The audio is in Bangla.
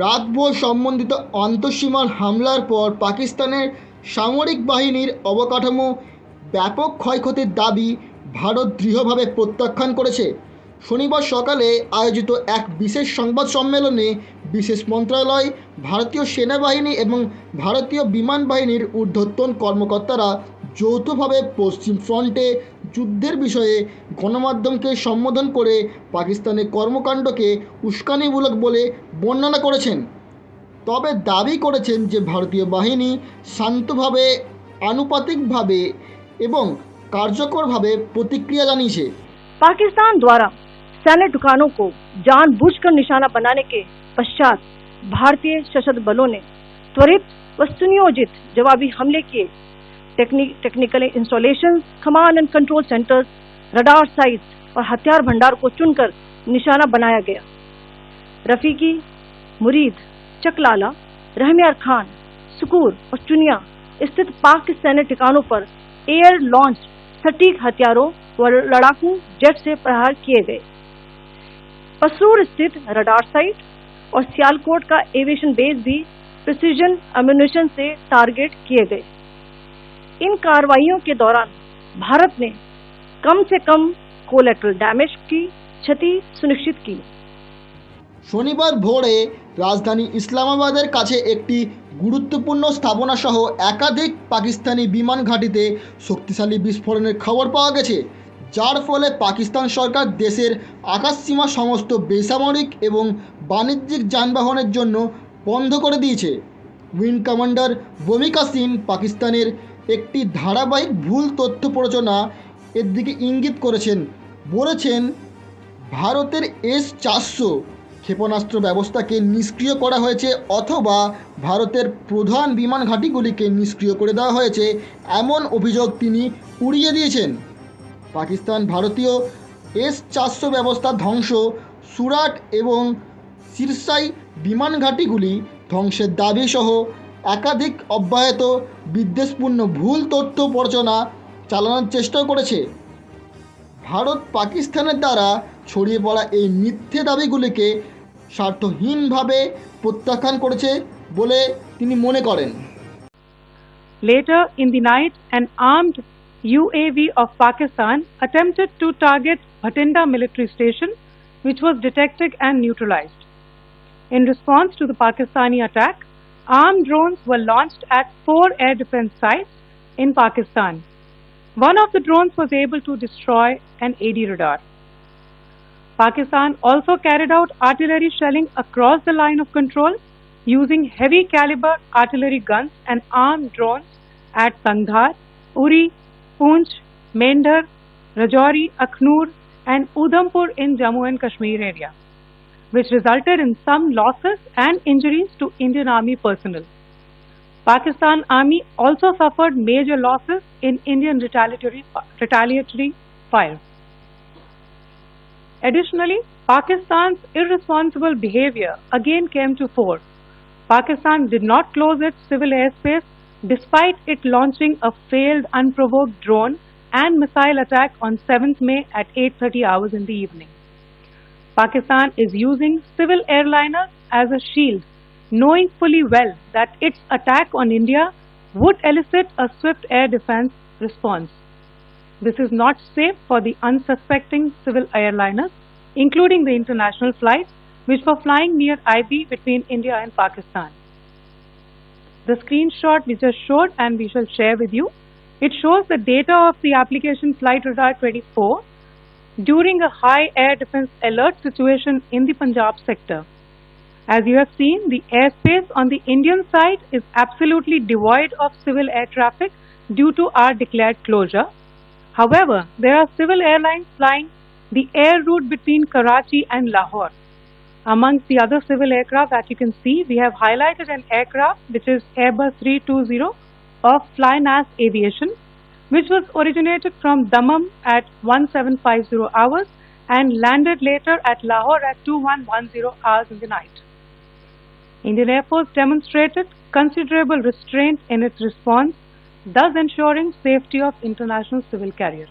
রাতভর সম্বন্ধিত আন্তঃসীমার হামলার পর পাকিস্তানের সামরিক বাহিনীর অবকাঠামো ব্যাপক ক্ষয়ক্ষতির দাবি ভারত দৃঢ়ভাবে প্রত্যাখ্যান করেছে। শনিবার সকালে আয়োজিত এক বিশেষ সংবাদ সম্মেলনে বিশেষ মন্ত্রণালয়, ভারতীয় সেনাবাহিনী এবং ভারতীয় বিমান বাহিনীর ঊর্ধ্বতন কর্মকর্তারা যৌথভাবে পশ্চিম ফ্রন্টে যুদ্ধের বিষয়ে গণমাধ্যমকে সম্বোধন করে পাকিস্তানের কর্মকাণ্ডকে উস্কানিমূলক বলে বর্ণনা করেছেন তবে দাবি করেছেন যে ভারতীয় বাহিনী শান্তভাবে আনুপাতিকভাবে এবং কার্যকরভাবে প্রতিক্রিয়া জানিয়েছে पाकिस्तान द्वारा सैन्य ठिकानों को जानबूझकर निशाना बनाने के पश्चात भारतीय सशस्त्र बलों ने त्वरित व सुनियोजित जवाबी हमले किए technique technical installation command and control centres radar sites और हथियार भंडार को चुनकर निशाना बनाया गया। रफीकी, मुरीद, चकलाला, रहमियार खान, सुकूर और चुनिया स्थित पाक सैन्य ठिकानों पर एयर लॉन्च सटीक हथियारों व लड़ाकू जेट से प्रहार किए गए। पसरूर स्थित रडार साइट और सियालकोट का एविएशन बेस भी प्रिसीजन अम्यूनिशन से टारगेट किए गए। इन कार्रवाइयों के दौरान भारत ने कम से कम कोलेट्रल डैमेज की क्षति सुनिश्चित की শনিবার ভোরে রাজধানী ইসলামাবাদের কাছে একটি গুরুত্বপূর্ণ স্থাপনা সহ একাধিক পাকিস্তানি বিমান ঘাঁটিতে শক্তিশালী বিস্ফোরণের খবর পাওয়া গেছে যার ফলে পাকিস্তান সরকার দেশের আকাশসীমা সমস্ত বেসামরিক এবং বাণিজ্যিক যানবাহনের জন্য বন্ধ করে দিয়েছে উইং কমান্ডার ভূমিকা সিং পাকিস্তানের একটি ধারাবাহিক ভুল তথ্য প্ররোচনা এর দিকে ইঙ্গিত করেছেন। বলেছেন, ভারতের এস চারশো ক্ষেপণাস্ত্র ব্যবস্থাকে নিষ্ক্রিয় করা হয়েছে অথবা ভারতের প্রধান বিমান ঘাঁটিগুলিকে নিষ্ক্রিয় করে দেওয়া হয়েছে এমন অভিযোগ তিনি উড়িয়ে দিয়েছেন। পাকিস্তান ভারতীয় এস চারশো ব্যবস্থা ধ্বংস, সুরাট এবং সিরসাই বিমান ঘাঁটিগুলি ধ্বংসের দাবি সহ একাধিক অব্যাহত বিদ্বেষপূর্ণ ভুল তথ্য প্ররোচনা চালানোর চেষ্টা করেছে ভারত পাকিস্তানের দ্বারা ছড়িয়ে পড়া এই মিথ্যে দাবিগুলিকে স্বার্থহীনভাবে প্রত্যাখ্যান করেছে বলে তিনি মনে করেন Later in the night, an armed UAV of Pakistan attempted to target Bhatinda military station, which was detected and neutralized. In response to the Pakistani attack, armed drones were launched at four air defense sites in Pakistan. One of the drones was able to destroy an AD radar. Pakistan also carried out artillery shelling across the line of control using heavy caliber artillery guns and armed drones at Tangdhar, Uri, Poonch, Mendhar, Rajouri, Akhnur and Udhampur in Jammu and Kashmir area, which resulted in some losses and injuries to Indian Army personnel. Pakistan Army also suffered major losses in Indian retaliatory, retaliatory fire. Additionally, Pakistan's irresponsible behavior again came to fore. Pakistan did not close its civil airspace despite it launching a failed unprovoked drone and missile attack on 7th May at 8:30 hours in the evening. Pakistan is using civil airliners as a shield, knowing fully well that its attack on India would elicit a swift air defense response. This is not safe for the unsuspecting civil airliners, including the international flights which were flying near IB between India and Pakistan. The screenshot we just showed and we shall share with you, it shows the data of the application Flight Radar 24 during a high air defense alert situation in the Punjab sector. As you have seen, the airspace on the Indian side is absolutely devoid of civil air traffic due to our declared closure. However, there are civil airlines flying the air route between Karachi and Lahore. Amongst the other civil aircraft that you can see, we have highlighted an aircraft which is Airbus 320 of Flynas Aviation, which was originated from Dammam at 1750 hours and landed later at Lahore at 2110 hours in the night. Indian Air Force demonstrated considerable restraint in its response, thus ensuring safety of international civil carriers.